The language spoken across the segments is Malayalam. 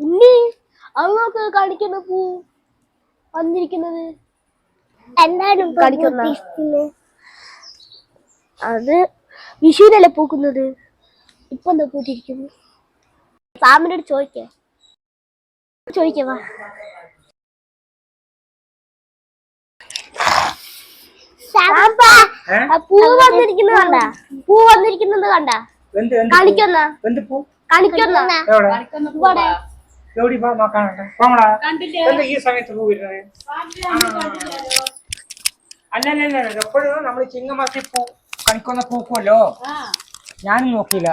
ഉണ്ണി. അത് നോക്ക് കാണിക്കുന്ന പൂ വന്നിരിക്കുന്നത്. എന്താണ് കാണിക്കുന്ന? അത് വിഷുവിനല്ലേ പൂക്കുന്നത്? ഇപ്പൊ എന്താ പൂത്തിരിക്കുന്നു സാമിനോട് ചോദിക്കേ. ചോദിക്കവാ പൂ വന്നിരിക്കുന്നത് കണ്ട. പൂ വന്നിരിക്കുന്നത് കണ്ട. കാണിക്കുന്ന. കാണിക്കുന്ന. ഇവിടെ. എവിടെ നോക്കാനുണ്ട് പോമടാ എന്താ ഈ സമയത്ത് പൂ വരുന്നത് അല്ല അല്ല അല്ല അല്ല. എപ്പോഴും നമ്മൾ ചിങ്ങമാസി പൂ കണിക്കൊന്ന പൂക്കുമല്ലോ ഞാനും നോക്കിയില്ല.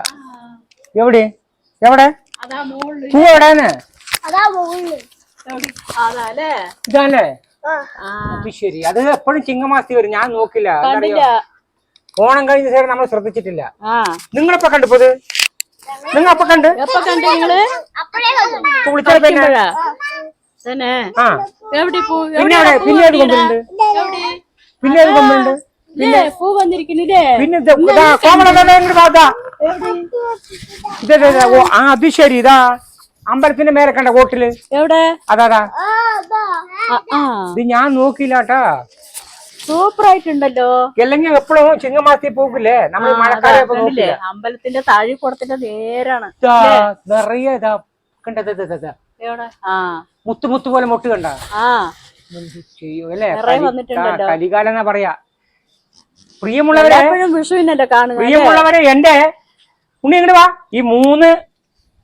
എവിടെ? എവിടെ? പൂ എവിടെയാണ്? ആ. അത് ശരി. അത് എപ്പോഴും ചിങ്ങമാസി വരും. ഞാൻ നോക്കില്ല? ഓണം കഴിഞ്ഞ ശേഷം നമ്മൾ ശ്രദ്ധിച്ചിട്ടില്ല. ആ. നിങ്ങളിപ്പോ കണ്ടുപോത് നിങ്ങൾ അപ്പൊ കണ്ട്? എപ്പോ കണ്ടു നിങ്ങൾ? വിളിച്ചത് പിന്നെ? തന്നെ. ആ. എവിടെ പൂ പിന്നെ എവിടെ പിന്നെ വന്നിരിക്കണെ? കൊമ്പുണ്ട്. പിന്നെ ഏത് കൊമ്പുണ്ട്. പൂ വന്നിരിക്കുന്നില്ലേ പിന്നെ കോമള ഓ, ആ അത് ശരി ഇതാ. അമ്പലത്തിന്റെ മേലെ കണ്ട കോട്ടിൽ എവിടെ? അതാ ഇത് ഞാൻ നോക്കിയില്ല കേട്ടാ. സൂപ്പർ ആയിട്ടുണ്ടല്ലോ അല്ലെങ്കിൽ എപ്പോഴും ചിങ്ങമാസത്തിൽ പോകില്ലേ? നമ്മൾ മഴക്കാലം അമ്പലത്തിന്റെ താഴെ താഴിക്കുടത്തിന്റെ നേരാണ്. നിറയെ ഇതാ കണ്ടത് മുത്ത് മുത്ത് പോലെ മുട്ട് കണ്ട? കലികാലം എന്നാ പറയാ? പ്രിയമുള്ളവരെ എപ്പോഴും വിഷുവിനല്ലേ കാണുക പ്രിയമുള്ളവരെ എന്റെ ഉണ്ണി ഇങ്ങോട്ട് വാ. ഈ മൂന്ന്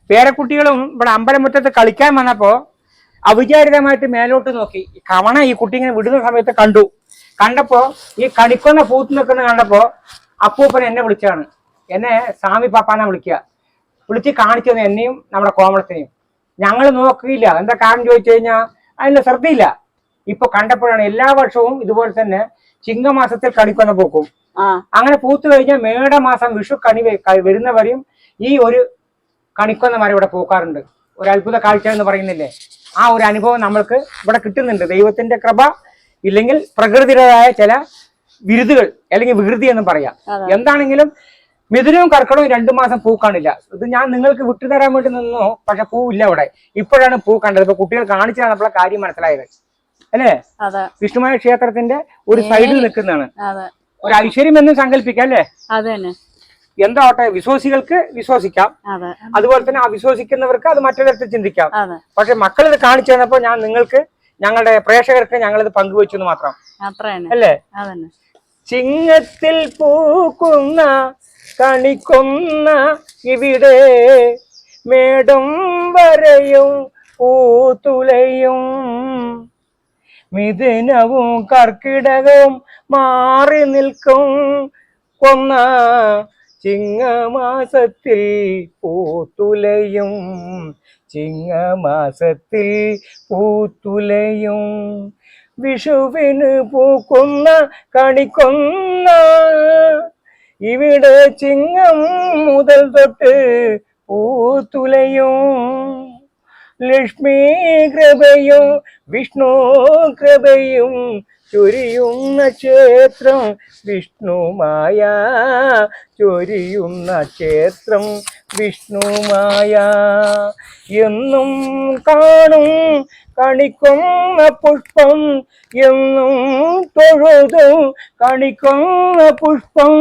പേരക്കുട്ടികളും ഇവിടെ അമ്പലമുറ്റത്ത് കളിക്കാൻ വന്നപ്പോ അവിചാരിതമായിട്ട് മേലോട്ട് നോക്കി. കവണ ഈ കുട്ടി ഇങ്ങനെ വിടുന്ന സമയത്ത് കണ്ടു. കണ്ടപ്പോ ഈ കടിക്കുന്ന പൂത്ത് നിൽക്കുന്ന കണ്ടപ്പോ അപ്പൂപ്പൻ എന്നെ വിളിച്ചാണ്. എന്നെ സ്വാമി പാപ്പാനെ വിളിക്കുക. വിളിച്ച് കാണിച്ചു തന്നെ എന്നെയും നമ്മുടെ കോമളത്തിനെയും. ഞങ്ങൾ നോക്കിയില്ല. എന്താ കാരണം ചോദിച്ചു കഴിഞ്ഞാൽ അതിന് ശ്രദ്ധയില്ല. ഇപ്പൊ കണ്ടപ്പോഴാണ് എല്ലാ വർഷവും ഇതുപോലെ തന്നെ ചിങ്ങമാസത്തിൽ കടിക്കുന്ന പൂക്കും. അങ്ങനെ പൂത്തു കഴിഞ്ഞാൽ മേടമാസം വിഷു കണി വരുന്നവരെയും ഈ ഒരു കണിക്കൊന്ന മരം ഇവിടെ പൂക്കാറുണ്ട്. ഒരു അത്ഭുത കാഴ്ച എന്ന് പറയുന്നില്ലേ? ആ ഒരു അനുഭവം നമ്മൾക്ക് ഇവിടെ കിട്ടുന്നുണ്ട്. ദൈവത്തിന്റെ കൃപ ഇല്ലെങ്കിൽ പ്രകൃതിയുടേതായ ചില വിരുതുകൾ അല്ലെങ്കിൽ വികൃതി എന്നും പറയാം. എന്താണെങ്കിലും മിഥുനവും കർക്കടവും രണ്ടു മാസം പൂ കാണില്ല. ഇത് ഞാൻ നിങ്ങൾക്ക് വിട്ടുതരാൻ വേണ്ടി നിന്നോ പക്ഷെ പൂ ഇല്ല അവിടെ. ഇപ്പോഴാണ് പൂ കണ്ടത്. ഇപ്പൊ കുട്ടികൾ കാണിച്ചു നമ്മളെ കാര്യം മനസ്സിലായത്. അല്ലേ? വിഷ്ണുമായ ക്ഷേത്രത്തിന്റെ ഒരു സൈഡിൽ നിൽക്കുന്നതാണ്. ഒരു ഐശ്വര്യം എന്നും സങ്കല്പിക്കാം അല്ലേ? എന്താവട്ടെ വിശ്വാസികൾക്ക് വിശ്വസിക്കാം. അതെ. അതുപോലെ തന്നെ ആ വിശ്വസിക്കുന്നവർക്ക് അത് മറ്റൊരു തരത്തിൽ ചിന്തിക്കാം പക്ഷെ മക്കൾ ഇത് കാണിച്ചു തന്നപ്പോ ഞാൻ നിങ്ങൾക്ക് ഞങ്ങളുടെ പ്രേക്ഷകർക്ക് ഞങ്ങളിത് പങ്കുവെച്ചു എന്ന് മാത്രം. അല്ലേ? ചിങ്ങത്തിൽ പൂക്കുന്ന കണിക്കൊന്ന ഇവിടെ മേടം വരയും പൂത്തുലയും. മിഥുനവും കർക്കിടകവും മാറി നിൽക്കും കൊന്ന ചിങ്ങമാസത്തിൽ പൂത്തുലയും. ചിങ്ങമാസത്തിൽ പൂത്തുലയും. വിഷുവിന് പൂക്കുന്ന കണിക്കൊന്ന ഇവിടെ ചിങ്ങം മുതൽ തൊട്ട് പൂത്തുലയും. ലക്ഷ്മി കൃപയും വിഷ്ണു കൃപയും ചൊരിയുന്ന ക്ഷേത്രം വിഷ്ണുമായ ചൊരിയുന്ന ക്ഷേത്രം വിഷ്ണുമായ എന്നും കാണും കണിക്കുന്ന പുഷ്പം എന്നും തൊഴുതും കണിക്കുന്ന പുഷ്പം.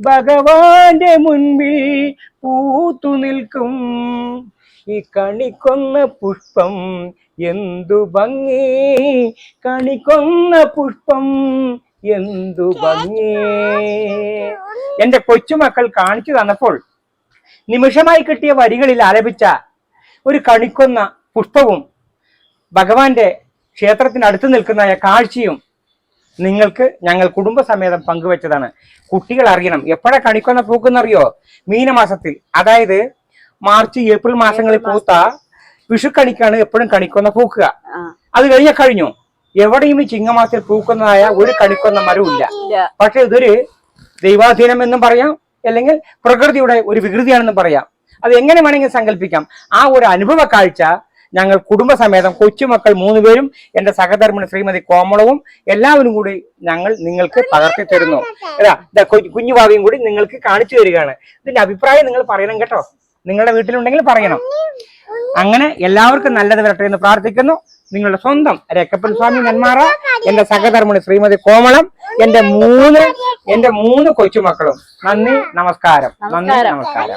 ഭഗവാന്റെ മുൻപിൽ പൂത്തു നിൽക്കും. ഈ കണിക്കൊന്ന പുഷ്പം എന്തു ഭംഗി? കണിക്കൊന്ന പുഷ്പം എന്തു ഭംഗി? എന്റെ കൊച്ചുമക്കൾ കാണിച്ചു തന്നപ്പോൾ നിമിഷമായി കിട്ടിയ വരികളിൽ ആലപിച്ച ഒരു കണിക്കൊന്ന പുഷ്പവും ഭഗവാന്റെ ക്ഷേത്രത്തിനടുത്ത് നിൽക്കുന്ന കാഴ്ചയും നിങ്ങൾക്ക് ഞങ്ങൾ കുടുംബസമേതം പങ്കുവച്ചതാണ്. കുട്ടികൾ അറിയണം. എപ്പോഴാ കണിക്കൊന്ന പൂക്കുന്നറിയോ മീനമാസത്തിൽ. അതായത് മാർച്ച് ഏപ്രിൽ മാസങ്ങളിൽ പൂത്ത വിഷുക്കണിക്കാണ് എപ്പോഴും കണിക്കൊന്ന പൂക്കുക. അത് കഴിഞ്ഞ കഴിഞ്ഞു. എവിടെയും ഈ ചിങ്ങമാസത്തിൽ പൂക്കുന്നതായ ഒരു കണിക്കൊന്ന മരവുമില്ല പക്ഷെ ഇതൊരു ദൈവാധീനം എന്നും പറയാം അല്ലെങ്കിൽ പ്രകൃതിയുടെ ഒരു വികൃതിയാണെന്നും പറയാം. അത് എങ്ങനെ വേണമെങ്കിൽ സങ്കല്പിക്കാം. ആ ഒരു അനുഭവ കാഴ്ച ഞങ്ങൾ കുടുംബസമേതം കൊച്ചുമക്കൾ മൂന്നുപേരും എന്റെ സഹധർമ്മിണി ശ്രീമതി കോമളവും എല്ലാവരും കൂടി ഞങ്ങൾ നിങ്ങൾക്ക് പകർത്തി തരുന്നു. അല്ല കുഞ്ഞുഭാവിയും കു- കുഞ്ഞു ഭാവിയും കൂടി നിങ്ങൾക്ക് കാണിച്ചു തരികയാണ്. ഇതിന്റെ അഭിപ്രായം നിങ്ങൾ പറയണം കേട്ടോ. നിങ്ങളുടെ വീട്ടിലുണ്ടെങ്കിൽ പറയണം. അങ്ങനെ എല്ലാവർക്കും നല്ലത് വരട്ടെ എന്ന് പ്രാർത്ഥിക്കുന്നു. നിങ്ങളുടെ സ്വന്തം രക്കപ്പൻ സ്വാമി നെന്മാറ എന്റെ സഹധർമ്മിണി ശ്രീമതി കോമളം എന്റെ മൂന്ന് എന്റെ മൂന്ന് കൊച്ചുമക്കളും. നന്ദി നമസ്കാരം. നന്ദി നമസ്കാരം. നമസ്കാരം.